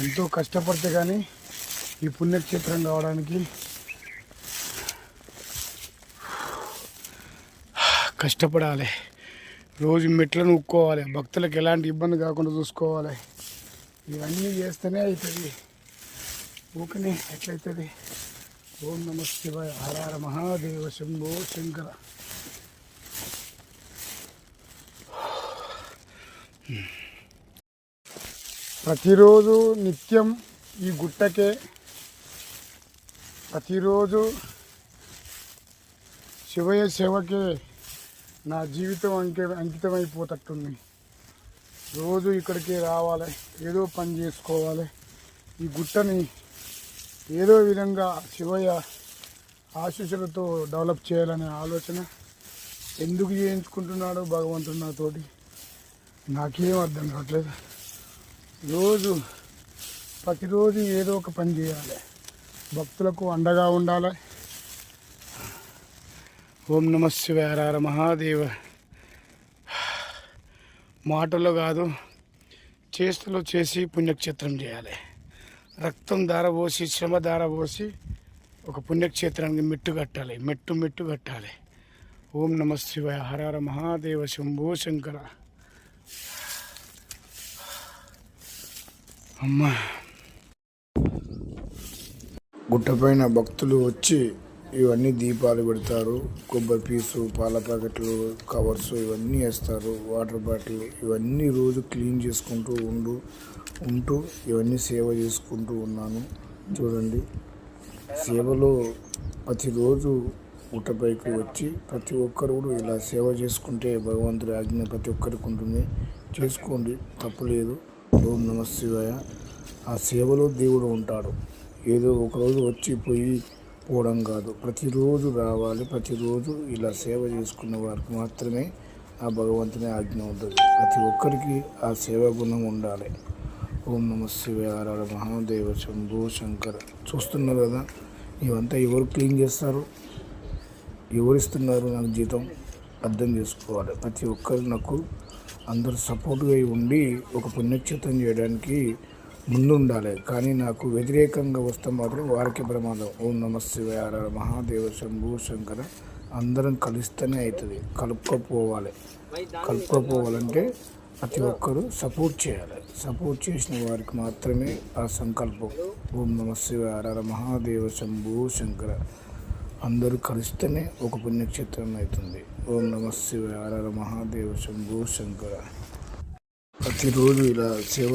ఎంతో కష్టపడితే కానీ ఈ పుణ్యక్షేత్రం కావడానికి కష్టపడాలి. రోజు మెట్లను ఉక్కోవాలి భక్తులకు ఎలాంటి ఇబ్బంది కాకుండా చూసుకోవాలి. ఇవన్నీ చేస్తేనే అవుతుంది ఊకనే ఎట్లయితుంది? ఓం నమ శివాయ. హర మహాదేవ శంభో శంకర. ప్రతిరోజు నిత్యం ఈ గుట్టకే ప్రతిరోజు శివయ్య సేవకే నా జీవితం అంకి అంకితమైపోతట్టుంది. రోజు ఇక్కడికి రావాలి ఏదో పని చేసుకోవాలి. ఈ గుట్టని ఏదో విధంగా శివయ్య ఆశీస్సులతో డెవలప్ చేయాలనే ఆలోచన ఎందుకు చేయించుకుంటున్నాడో భగవంతుడు నాతోటి నాకేం అర్థం కావట్లేదు. రోజు ప్రతిరోజు ఏదో ఒక పని చేయాలి. భక్తులకు అండగా ఉండాలి. ఓం నమ శివారార మహాదేవ. మాటలో కాదు చేస్తులు చేసి పుణ్యక్షేత్రం చేయాలి. రక్తం దారపోసి శ్రమ దారపోసి ఒక పుణ్యక్షేత్రానికి మెట్టు కట్టాలి. మెట్టు మెట్టు కట్టాలి. ఓం నమ శివాయ హర మహాదేవ శంభో శంకర. అమ్మా. గుట్టపైన భక్తులు వచ్చి ఇవన్నీ దీపాలు పెడతారు. కొబ్బరి పీసు పాల ప్యాకెట్లు కవర్స్ ఇవన్నీ వేస్తారు. వాటర్ బాటిల్ ఇవన్నీ రోజు క్లీన్ చేసుకుంటూ ఉండు ఉంటూ ఇవన్నీ సేవ చేసుకుంటూ ఉన్నాను. చూడండి. సేవలో ప్రతిరోజు గుట్టపైకి వచ్చి ప్రతి ఒక్కరు కూడా ఇలా సేవ చేసుకుంటే భగవంతుడి ఆజ్ఞ ప్రతి ఒక్కరికి ఉంటుంది. చేసుకోండి. తప్పులేదు ఓం నమ శివాయ. ఆ సేవలో దేవుడు ఉంటాడు. ఏదో ఒకరోజు వచ్చి పోయి పోవడం కాదు. ప్రతిరోజు రావాలి. ప్రతిరోజు ఇలా సేవ చేసుకున్న వారికి మాత్రమే ఆ భగవంతుని ఆజ్ఞ ఉంటుంది. ప్రతి ఒక్కరికి ఆ సేవా గుణం ఉండాలి. ఓం నమ శివాయ. మహాదేవ శంభో శంకర. చూస్తున్నారు కదా ఇవంతా ఎవరు క్లీన్ చేస్తారు? ఎవరిస్తున్నారు నాకు జీతం? అర్థం చేసుకోవాలి. ప్రతి ఒక్కరు నాకు అందరు సపోర్ట్గా ఉండి ఒక పుణ్యక్షేత్రం చేయడానికి ముందుండాలి. కానీ నాకు వ్యతిరేకంగా వస్తే మాత్రం వారికి ప్రమాదం. ఓం నమ శివాయ మహాదేవ శంభు శంకర. అందరం కలిస్తేనే అవుతుంది కలుపుకపోవాలి. కలుపుకపోవాలంటే ప్రతి ఒక్కరు సపోర్ట్ చేయాలి. సపోర్ట్ చేసిన వారికి మాత్రమే ఆ సంకల్పం. ఓం నమ శివాయ మహాదేవ శంభు శంకర. అందరూ కలిస్తేనే ఒక పుణ్యక్షేత్రం అవుతుంది. ఓం నమ శివ హర మహాదేవ శంభు శంకర. ప్రతిరోజు ఇలా సేవ